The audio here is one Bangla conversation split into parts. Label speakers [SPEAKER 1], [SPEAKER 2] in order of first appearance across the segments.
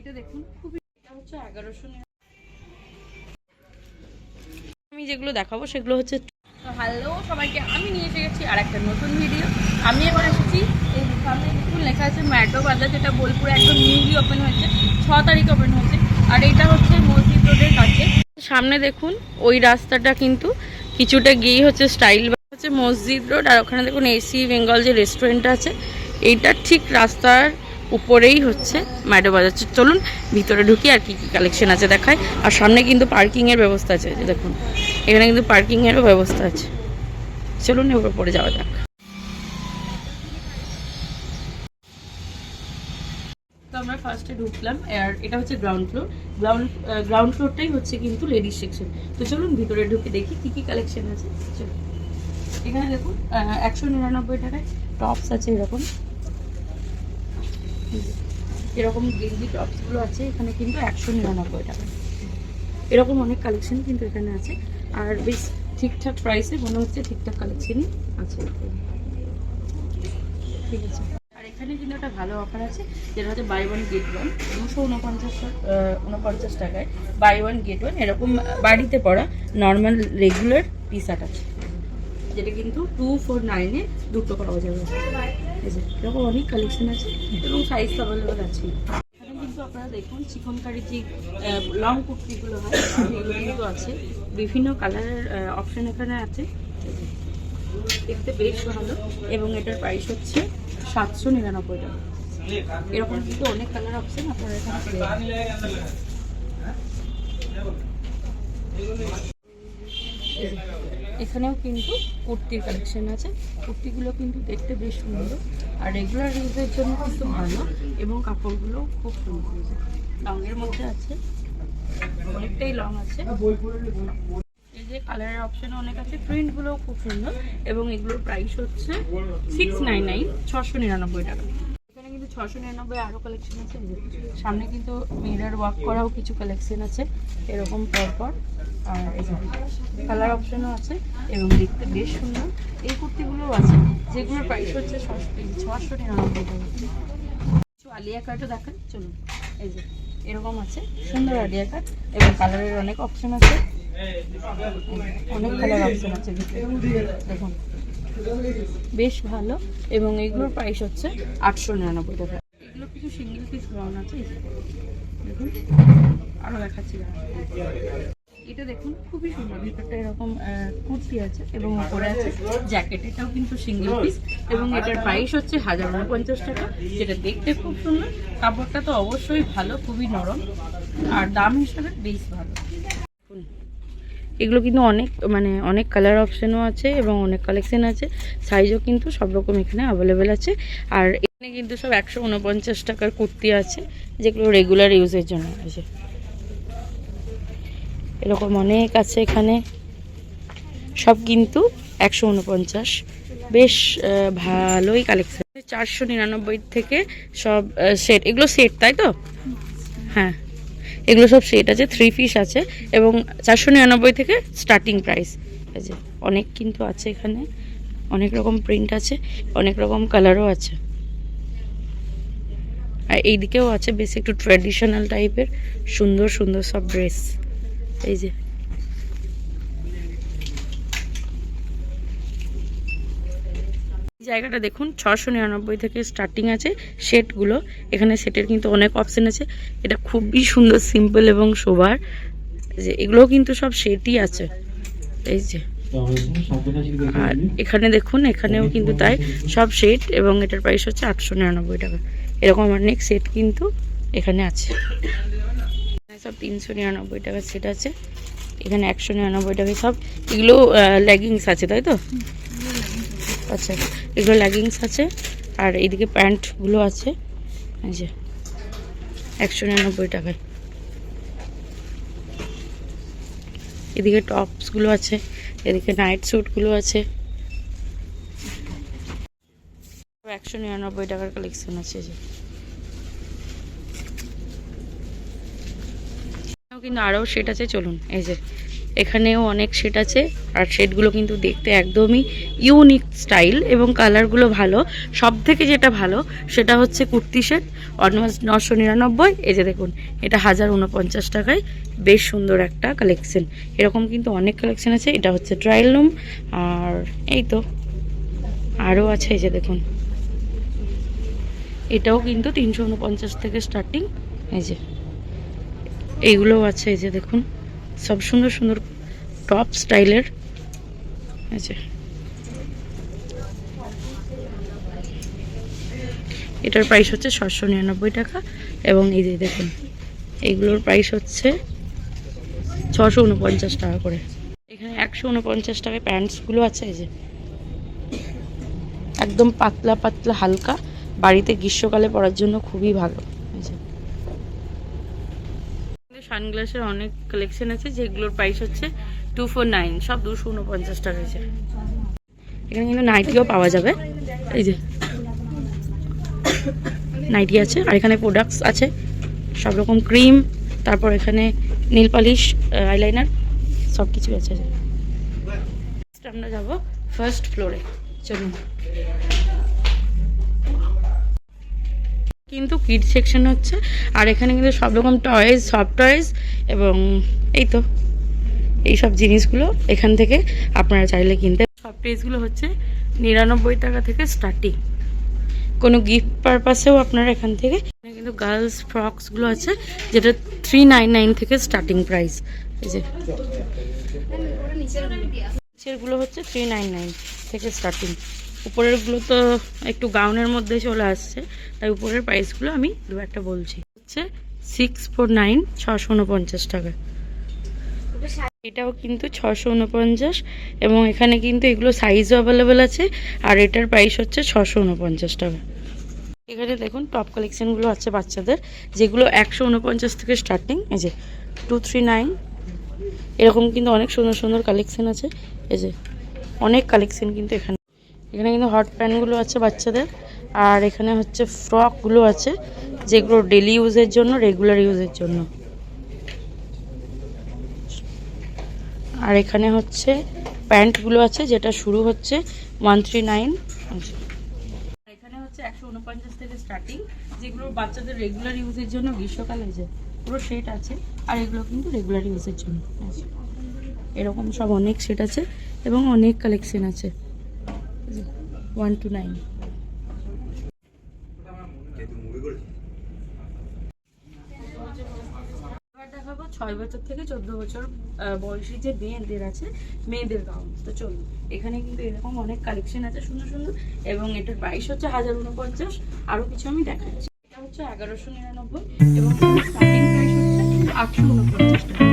[SPEAKER 1] এটা দেখুন খুবই এটা হচ্ছে এগারোশো আমি যেগুলো দেখাবো সেগুলো হচ্ছে হ্যালো সবাইকে আমি নিয়ে এসে গেছি আর একটা নতুন ভিডিও আমি এবার এসেছি এই সামনে দেখুন লেখা আছে ম্যাডো বাজার যেটা বোলপুরে একদম নিউলি ওপেন হয়েছে ছ তারিখে ওপেন হয়েছে। আর এটা হচ্ছে মসজিদ রোডের কাছে। সামনে দেখুন ওই রাস্তাটা কিন্তু কিছুটা গিয়ে হচ্ছে স্টাইল হচ্ছে মসজিদ রোড আর ওখানে দেখুন এসি বেঙ্গল যে রেস্টুরেন্ট আছে এইটার ঠিক রাস্তার উপরেই হচ্ছে ম্যাডো বাজার। চলুন, ভিতরে ঢুকি আর কি কি কালেকশন আছে দেখায় আর সামনে কিন্তু পার্কিংয়ের ব্যবস্থা আছে যে দেখুন। এখানে কিন্তু পার্কিংয়েরও ব্যবস্থা আছে। চলুন এবার পরে যাওয়া যাক। তো আমরা ফার্স্টে ঢুকলাম, আর এটা হচ্ছে গ্রাউন্ড ফ্লোর গ্রাউন্ড গ্রাউন্ড ফ্লোরটাই হচ্ছে কিন্তু লেডিস সেকশন তো চলুন, ভিতরে ঢুকে দেখি কি কি কালেকশন আছে। চলুন। এখানে দেখুন একশো নিরানব্বই টাকায় টপস আছে এরকম। এরকম গেঞ্জি টপসগুলো আছে, এখানে কিন্তু একশো নিরানব্বই টাকা। এরকম অনেক কালেকশন কিন্তু এখানে আছে। আর বেশ ঠিকঠাক প্রাইসে মনে হচ্ছে ঠিকঠাক কালেকশনই আছে। ঠিক আছে। আর এখানে কিন্তু একটা ভালো অফার আছে, যেটা হচ্ছে বাই ওয়ান গেট ওয়ান দুশো উনপঞ্চাশ উনপঞ্চাশ টাকায় বাই ওয়ান গেট ওয়ান এরকম বাড়িতে পড়া নর্মাল রেগুলার টি শার্ট আছে। যেটা কিন্তু টু ফোর নাইনে দুটো পাওয়া যাবে। এরকম অনেক কালেকশন আছে এবং সাইজ অ্যাভেলেবল আছে। কিন্তু আপনারা দেখুন চিকনকারি যে লং কুর্তিগুলো হয় এগুলো কিন্তু আছে। বিভিন্ন কালারের অপশন এখানে আছে। দেখতে বেশ ভালো এবং এটার প্রাইস হচ্ছে সাতশো নিরানব্বই টাকা। এরকম কিন্তু অনেক কালার অপশন আপনারা এখানে এখানেও কিন্তু কুর্তির কালেকশন আছে। কুর্তিগুলো কিন্তু দেখতে বেশ সুন্দর। আর রেগুলার ইউজের জন্য কিন্তু ভালো এবং কাপড়গুলো খুব সুন্দর। লংয়ের মধ্যে আছে। অনেকটাই লং আছে। এই যে কালারের অপশন অনেক আছে। প্রিন্টগুলোও খুব সুন্দর এবং এগুলোর প্রাইস হচ্ছে সিক্স নাইন নাইন ছশো নিরানব্বই টাকা। ছশো নিরানব্বই কালেকশন আছে সামনে কিন্তু মিরার ওয়ার্ক করাও কিছু কালেকশন আছে, এরকম পরপর। আর কালার অপশনও আছে এবং দেখতে বেশ সুন্দর। এই কুর্তিগুলোও আছে, যেগুলোর প্রাইস হচ্ছে ছশো নিরানব্বই টাকা। কিছু আলিয়া কাটও দেখান, চলুন। এই যে এরকম আছে, সুন্দর আলিয়া কাট এবং কালারের অনেক অপশন আছে। অনেক কালার অপশন আছে। দেখুন। বেশ ভালো, এবং এগুলোর প্রাইস হচ্ছে আটশো নিরানব্বই টাকা। কিছু সিঙ্গেল আছে এটা দেখুন, খুবই সুন্দর। এরকম কুর্তি আছে এবং উপরে আছে জ্যাকেট এটাও কিন্তু সিঙ্গেল পিস এবং এটার প্রাইস হচ্ছে হাজার টাকা, যেটা দেখতে খুব সুন্দর। কাপড়টা তো অবশ্যই ভালো, খুবই নরম। আর দাম হিসাবে বেশ ভালো। এগুলো কিন্তু অনেক মানে অনেক কালার অপশানও আছে এবং অনেক কালেকশন আছে। সাইজও কিন্তু সব রকম এখানে অ্যাভেলেবেল আছে। আর এখানে কিন্তু সব একশো উনপঞ্চাশ টাকার কুর্তি আছে, যেগুলো রেগুলার ইউজের জন্য। আছে এরকম অনেক আছে এখানে। সব কিন্তু একশো উনপঞ্চাশ। বেশ ভালোই কালেকশন চারশো নিরানব্বই থেকে সব সেট এগুলো সেট তাই তো? হ্যাঁ। এগুলো সব সেট আছে থ্রি পিস আছে এবং চারশো নিরানব্বই থেকে স্টার্টিং প্রাইস আছে অনেক কিন্তু আছে এখানে, অনেক রকম প্রিন্ট আছে, অনেক রকম কালারও আছে। আর এইদিকেও আছে বেশ একটু ট্র্যাডিশনাল টাইপের সুন্দর সুন্দর সব ড্রেস এই যে জায়গাটা দেখুন ছশো নিরানব্বই থেকে স্টার্টিং আছে সেটগুলো এখানে সেটের কিন্তু অনেক অপশন আছে। এটা খুবই সুন্দর সিম্পল এবং শোবার। যে এগুলোও কিন্তু সব সেটই আছে। এই যে। আর এখানে দেখুন, এখানেও কিন্তু তাই সব সেট এবং এটার প্রাইস হচ্ছে আটশো নিরানব্বই টাকা। এরকম অনেক সেট কিন্তু এখানে আছে। সব তিনশো নিরানব্বই টাকার সেট আছে। এখানে একশো নিরানব্বই টাকায় সব। এগুলো লেগিংস আছে, তাই তো? আচ্ছা এগুলো লেগিংস আছে আর এইদিকে প্যান্টগুলো আছে। এই যে, একশো নিরানব্বই টাকায়। এদিকে টপসগুলো আছে, এদিকে নাইট স্যুটগুলো আছে। একশো নিরানব্বই টাকার কালেকশন আছে যে। কিন্তু আরও সেট আছে, চলুন, এই যে এখানেও অনেক সেট আছে। আর সেটগুলো কিন্তু দেখতে একদমই ইউনিক স্টাইল এবং কালারগুলো ভালো। সব থেকে যেটা ভালো, সেটা হচ্ছে কুর্তি শেড সেট নশো নিরানব্বই। এই যে দেখুন, এটা হাজার উনপঞ্চাশ টাকায়। বেশ সুন্দর একটা কালেকশন এরকম কিন্তু অনেক কালেকশন আছে। এটা হচ্ছে ট্রায়াল রুম আর এই তো, আরও আছে এই যে দেখুন। এটাও কিন্তু তিনশো উনপঞ্চাশ থেকে স্টার্টিং এই যে, এইগুলোও আছে এই যে দেখুন। সব সুন্দর সুন্দর টপ স্টাইলের। আছে এটার প্রাইস হচ্ছে ছশো নিরানব্বই টাকা এবং এই যে দেখুন এইগুলোর প্রাইস হচ্ছে ছশো উনপঞ্চাশ টাকা করে। এখানে একশো উনপঞ্চাশ টাকায় প্যান্টসগুলো আছে, এই যে। একদম পাতলা পাতলা হালকা, বাড়িতে গ্রীষ্মকালে পরার জন্য খুবই ভালো এই যে সানগ্লাসের অনেক কালেকশন আছে, যেগুলোর প্রাইস হচ্ছে টু ফোর নাইন সব দুশো উনপঞ্চাশ টাকা আছে এখানে কিন্তু নাইটিও পাওয়া যাবে। এই যে। নাইটি আছে, আর এখানে প্রোডাক্টস আছে। সব রকম ক্রিম তারপর এখানে নীল পালিশ আইলাইনার সব কিছুই আছে। আমরা যাব ফার্স্ট ফ্লোরে চলুন। কিন্তু কিড সেকশন হচ্ছে। আর এখানে কিন্তু সব রকম টয়েস সফট টয়েস এবং এই তো, এই সব জিনিসগুলো এখান থেকে আপনারা চাইলে কিনতে সব টয়েসগুলো হচ্ছে নিরানব্বই টাকা থেকে স্টার্টিং কোনো গিফট পারপাসেও আপনারা এখান থেকে কিন্তু গার্লস ফ্রকসগুলো আছে, যেটা থ্রি নাইন নাইন থেকে স্টার্টিং প্রাইস এই যে। নিচেরগুলো হচ্ছে থ্রি থেকে স্টার্টিং উপরেরগুলো তো একটু গাউনের মধ্যে চলে আসছে, তাই উপরের প্রাইসগুলো আমি দু একটা বলছি। হচ্ছে সিক্স ফোর নাইন ছশো উনপঞ্চাশ টাকা। এটাও কিন্তু ছশো উনপঞ্চাশ, এবং এখানে কিন্তু এগুলো সাইজও অ্যাভেলেবেল আছে, আর এটার প্রাইস হচ্ছে ছশো উনপঞ্চাশ টাকা। এখানে দেখুন টপ কালেকশনগুলো আছে বাচ্চাদের, যেগুলো একশো উনপঞ্চাশ থেকে স্টার্টিং এই যে টু থ্রি নাইন এরকম কিন্তু অনেক সুন্দর সুন্দর কালেকশন আছে, এই যে অনেক কালেকশন কিন্তু এখানে এখানে কিন্তু হট প্যান্টগুলো আছে বাচ্চাদের। আর এখানে হচ্ছে ফ্রকগুলো আছে, যেগুলো ডেলি ইউজের জন্য রেগুলার ইউজের জন্য। আর এখানে হচ্ছে প্যান্টগুলো আছে, যেটা শুরু হচ্ছে ওয়ান থ্রি নাইন এখানে হচ্ছে একশো উনপঞ্চাশ থেকে স্টার্টিং যেগুলো বাচ্চাদের রেগুলার ইউজের জন্য, গ্রীষ্মকালে যে পুরো সেট আছে, আর এগুলো কিন্তু রেগুলার ইউজের জন্য। এরকম সব অনেক সেট আছে এবং অনেক কালেকশন আছে। One two nine. দেখাবো ছয় বছর থেকে চোদ্দ বছর বয়সী যে মেয়েদের আছে, মেয়েদের গাউন তো চলুন, এখানে কিন্তু এরকম অনেক কালেকশন আছে সুন্দর সুন্দর, এবং এটার প্রাইস হচ্ছে হাজার উনপঞ্চাশ। আরও কিছু আমি দেখাচ্ছি। এটা হচ্ছে এগারোশো নিরানব্বই, এবং স্টার্টিং আটশো উনপঞ্চাশ টাকা।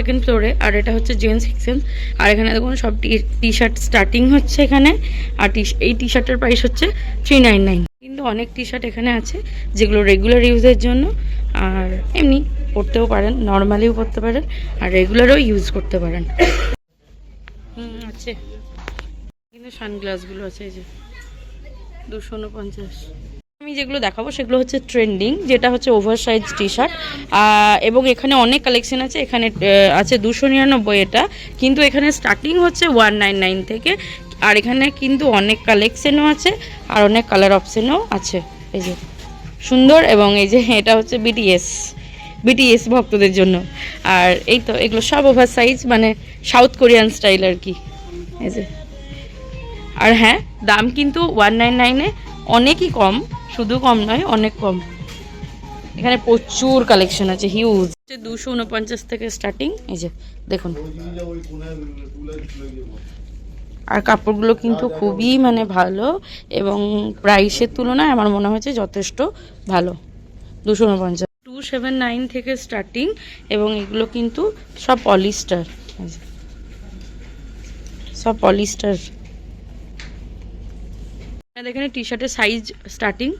[SPEAKER 1] সেকেন্ড ফ্লোরে আর এটা হচ্ছে জেন্টস সেকশন। আর এখানে দেখুন সব টি শার্ট স্টার্টিং হচ্ছে এখানে, আর এই টি শার্টের প্রাইস হচ্ছে থ্রি নাইন নাইন কিন্তু অনেক টি শার্ট এখানে আছে, যেগুলো রেগুলার ইউজের জন্য, আর এমনি পরতেও পারেন নর্মালিও পরতে পারেন, আর রেগুলারও ইউজ করতে পারেন। হুম, আছে। কিন্তু সানগ্লাসগুলো আছে এই যে, দুশো উনপঞ্চাশ। আমি যেগুলো দেখাবো সেগুলো হচ্ছে ট্রেন্ডিং যেটা হচ্ছে ওভার সাইজ টি শার্ট এবং এখানে অনেক কালেকশন আছে। এখানে আছে দুশো নিরানব্বই এটা, কিন্তু এখানে স্টার্টিং হচ্ছে ওয়ান নাইন নাইন থেকে, আর এখানে কিন্তু অনেক কালেকশনও আছে, আর অনেক কালার অপশনও আছে। এই যে, সুন্দর এবং এই যে, এটা হচ্ছে বিটিএস বিটিএস ভক্তদের জন্য। আর এই তো, এগুলো সব ওভার সাইজ মানে সাউথ কোরিয়ান স্টাইল আর কি। এই যে, আর হ্যাঁ দাম কিন্তু ওয়ান নাইন নাইনে অনেকই কম। শুধু কম নয় অনেক কম। এখানে প্রচুর কালেকশন আছে হিউজ দুশো উনপঞ্চাশ থেকে স্টার্টিং এই যে দেখুন। আর কাপড়গুলো কিন্তু খুবই মানে ভালো এবং প্রাইসের তুলনায় আমার মনে হয়েছে যথেষ্ট ভালো। দুশো উনপঞ্চাশ। টু সেভেন নাইন থেকে স্টার্টিং এবং এগুলো কিন্তু সব পলিস্টার সব পলিস্টার আপনাদের এখানে টি শার্টের সাইজ স্টার্টিং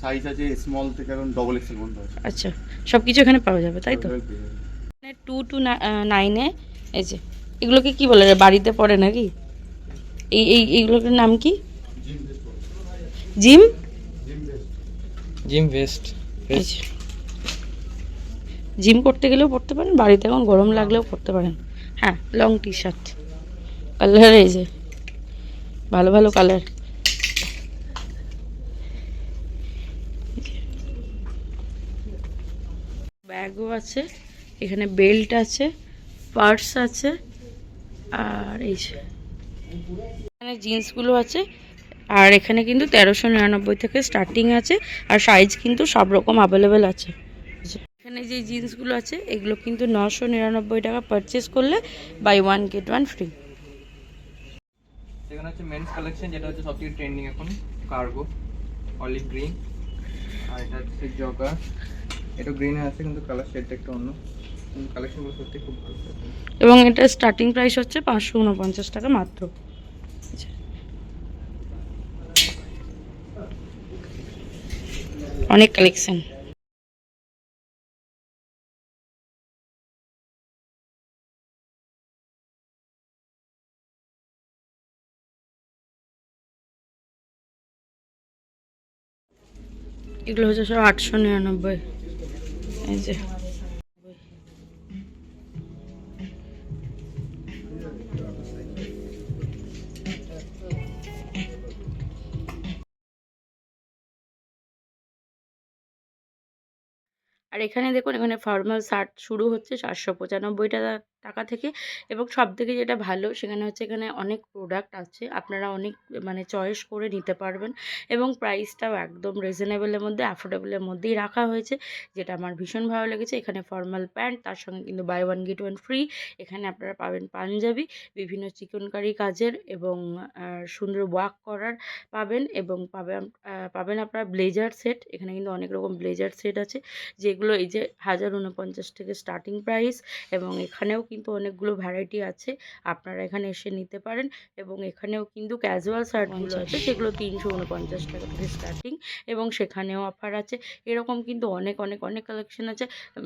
[SPEAKER 2] সাইজ আছে স্মল থেকে এখন ডবল এক্সেল পর্যন্ত আছে।
[SPEAKER 1] আচ্ছা সব কিছু এখানে পাওয়া যাবে তাই তো?
[SPEAKER 2] যাবেন।
[SPEAKER 1] টু টু নাইনে এই যে এগুলোকে কি বলে বাড়িতে পড়ে নাকি? এই এই এইগুলোর নাম কি? জিম?
[SPEAKER 3] জিম ভেস্ট
[SPEAKER 1] এই যে। জিম করতে গেলেও পড়তে পারেন বাড়িতে এখন গরম লাগলেও পড়তে পারেন। হ্যাঁ লং টি শার্ট কালার এই যে ভালো ভালো কালার ব্যাগও আছে, এখানে বেল্ট আছে, পার্স আছে, আর এই এখানে জিন্সগুলো আছে, আর এখানে কিন্তু তেরোশো নিরানব্বই থেকে স্টার্টিং আছে, আর সাইজ কিন্তু সব রকম অ্যাভেলেবেল আছে। এখানে যে জিন্সগুলো আছে, এগুলো কিন্তু নশো নিরানব্বই টাকা পারচেস করলে buy one get one free
[SPEAKER 3] এখানে হচ্ছে মেন্স কালেকশন যেটা হচ্ছে সবথেকে ট্রেন্ডিং এখন কার্গো অলিভ গ্রিন আর এটা হচ্ছে জগার এটা গ্রিনে আছে, কিন্তু কালার শেডটা একটু অন্য। কিন্তু কালেকশনগুলো সত্যি খুব ভালো
[SPEAKER 1] এবং এটা স্টার্টিং প্রাইস হচ্ছে পাঁচশো উনপঞ্চাশ টাকা মাত্র। অনেক কালেকশন এগুলো হচ্ছে সব আটশো নিরানব্বই। যে। আর এখানে দেখুন এখানে ফর্মাল শার্ট শুরু হচ্ছে চারশো পঁচানব্বই টাকা টাকা থেকে এবং সব থেকে যেটা ভালো সেখানে হচ্ছে এখানে অনেক প্রোডাক্ট আছে। আপনারা অনেক মানে চয়েস করে নিতে পারবেন এবং প্রাইসটাও একদম রিজনেবলের মধ্যে অ্যাফোর্ডেবলের মধ্যেই রাখা হয়েছে। যেটা আমার ভীষণ ভালো লেগেছে। এখানে ফর্মাল প্যান্ট তার সঙ্গে কিন্তু buy one get one free এখানে আপনারা পাবেন পাঞ্জাবি, বিভিন্ন চিকনকারি কাজের এবং সুন্দর ওয়াক করার পাবেন এবং পাবেন পাবেন আপনারা ব্লেজার সেট এখানে কিন্তু অনেক রকম ব্লেজার সেট আছে। যেগুলো এই যে হাজার উনপঞ্চাশ থেকে স্টার্টিং প্রাইস এবং এখানেও কিন্তু অনেকগুলো ভ্যারাইটি আছে। আপনারা এখানে এসে নিতে পারেন এবং এখানেও কিন্তু ক্যাজুয়াল শার্টগুলো আছে সেগুলো তিনশো উনপঞ্চাশ টাকা থেকে স্টার্টিং এবং সেখানেও অফার আছে। এরকম কিন্তু অনেক অনেক অনেক কালেকশন আছে।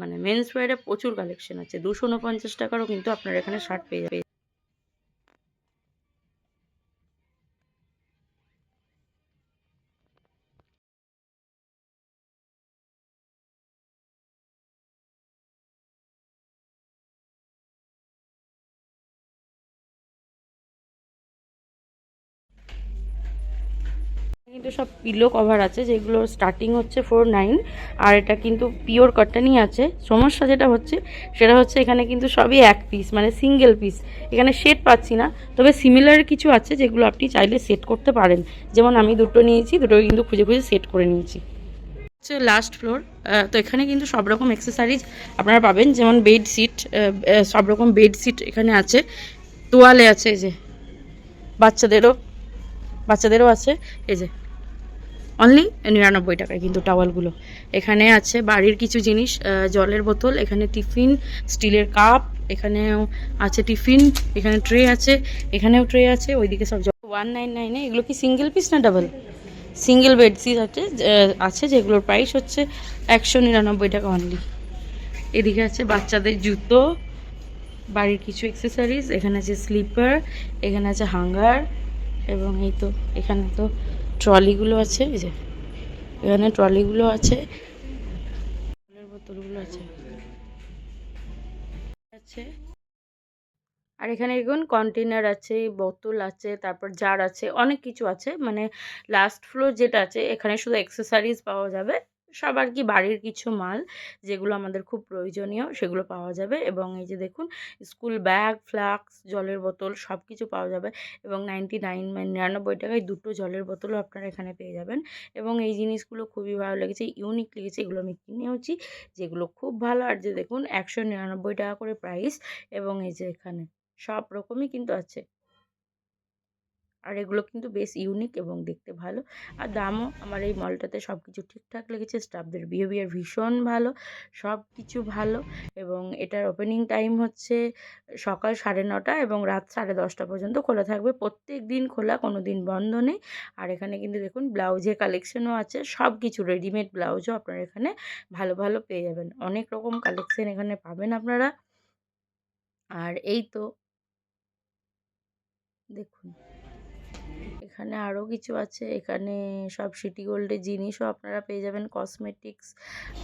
[SPEAKER 1] মানে মেন্স ওয়ারে প্রচুর কালেকশন আছে। দুশো উনপঞ্চাশ টাকারও কিন্তু আপনারা এখানে শার্ট পেয়ে যাবেন। কিন্তু সব পিলো কভার আছে যেগুলো স্টার্টিং হচ্ছে ফোর নাইন আর এটা কিন্তু পিওর কটনই আছে। সমস্যা যেটা হচ্ছে, সেটা হচ্ছে এখানে কিন্তু সবই এক পিস মানে সিঙ্গেল পিস এখানে সেট পাচ্ছি না, তবে সিমিলার কিছু আছে যেগুলো আপনি চাইলে সেট করতে পারেন। যেমন আমি দুটো নিয়েছি দুটো কিন্তু খুঁজে খুঁজে সেট করে নিয়েছি। হচ্ছে লাস্ট ফ্লোর তো এখানে কিন্তু সব রকম এক্সেসারিজ আপনারা পাবেন, যেমন বেড সিট সব রকম বেড সিট এখানে আছে। তোয়ালে আছে, এই যে। বাচ্চাদেরও বাচ্চাদেরও আছে, এই যে। অনলি নিরানব্বই টাকায় কিন্তু টাওয়ালগুলো এখানে আছে বাড়ির কিছু জিনিস জলের বোতল, এখানে টিফিন, স্টিলের কাপ, এখানেও আছে টিফিন, এখানে ট্রে আছে, এখানেও ট্রে আছে, ওইদিকে সব ওয়ান নাইন নাইনে এগুলো কি সিঙ্গেল পিস না ডাবল সিঙ্গেল বেডশিট আছে আছে যেগুলোর প্রাইস হচ্ছে একশো নিরানব্বই টাকা অনলি এদিকে আছে বাচ্চাদের জুতো, বাড়ির কিছু অ্যাক্সেসরিজ এখানে আছে স্লিপার এখানে আছে হাঙ্গার এবং এই তো, এখানে তো ট্রলিগুলো আছে, এই যে, এখানে ট্রলিগুলো আছে। জলের বোতলগুলো আছে। আছে। আর এখানে দেখুন কন্টেনার আছে, বোতল আছে, তারপর জার আছে, অনেক কিছু আছে। মানে লাস্ট ফ্লোর যেটা আছে, এখানে শুধু এক্সেসারিজ পাওয়া যাবে। সব আর কি বাড়ির কিছু মাল যেগুলো আমাদের খুব প্রয়োজনীয় সেগুলো পাওয়া যাবে এবং এই যে দেখুন, স্কুল ব্যাগ, ফ্লাক্স, জলের বোতল সব কিছু পাওয়া যাবে এবং নাইনটি নাইন মানে নিরানব্বই টাকায় দুটো জলের বোতলও আপনারা এখানে পেয়ে যাবেন এবং এই জিনিসগুলো খুবই ভালো লেগেছে ইউনিক লেগেছে, এগুলো আমি কিনেওছি যেগুলো খুব ভালো। আর যে দেখুন, একশো নিরানব্বই টাকা করে প্রাইস এবং এই যে এখানে সব রকমই কিন্তু আছে। আর এগুলো কিন্তু বেশ ইউনিক এবং দেখতে ভালো। আর দামও আমার এই মলটাতে সব কিছু ঠিকঠাক লেগেছে স্টাফদের বিহেভিয়ার ভীষণ ভালো সব কিছু ভালো এবং এটার ওপেনিং টাইম হচ্ছে সকাল সাড়ে নটা এবং রাত সাড়ে দশটা পর্যন্ত খোলা থাকবে। প্রত্যেক দিন খোলা, কোনো দিন বন্ধ নেই। আর এখানে কিন্তু দেখুন ব্লাউজের কালেকশনও আছে সব কিছু রেডিমেড ব্লাউজও আপনারা এখানে ভালো ভালো পেয়ে যাবেন। অনেক রকম কালেকশন এখানে পাবেন আপনারা। আর এই তো। দেখুন। এখানে আরও কিছু আছে। এখানে সব সিটি গোল্ডের জিনিসও আপনারা পেয়ে যাবেন কসমেটিক্স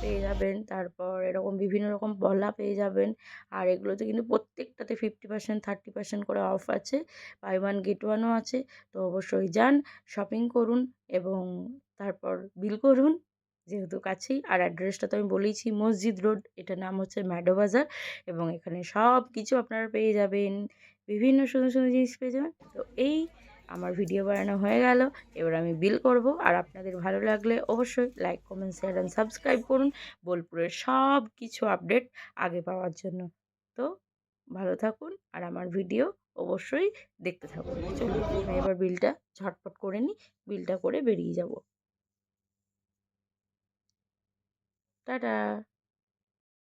[SPEAKER 1] পেয়ে যাবেন, তারপর এরকম বিভিন্ন রকম পলা পেয়ে যাবেন। আর এগুলোতে কিন্তু প্রত্যেকটাতে ফিফটি পার্সেন্ট থার্টি পার্সেন্ট করে অফ আছে বাই ওয়ান গেট ওয়ানও আছে। তো অবশ্যই যান শপিং করুন এবং তারপর বিল করুন, যেহেতু কাছেই। আর অ্যাড্রেসটা তো আমি বলেইছি, মসজিদ রোড, এটার নাম হচ্ছে ম্যাডো বাজার এবং এখানে সব কিছু আপনারা পেয়ে যাবেন। বিভিন্ন সুন্দর সুন্দর জিনিস পেয়ে যাবেন। তো এই আমার ভিডিও বানানো হয়ে গেল। এবার আমি বিল করব। আর আপনাদের ভালো লাগলে অবশ্যই like comment share and subscribe করুন। বোলপুরের সব কিছু আপডেট আগে পাওয়ার জন্য। তো ভালো থাকুন। আর আমার ভিডিও অবশ্যই দেখতে থাকুন। চলুন এবার বিলটা ঝটপট করে নিই। বিলটা করে বেরিয়ে যাব। টাটা!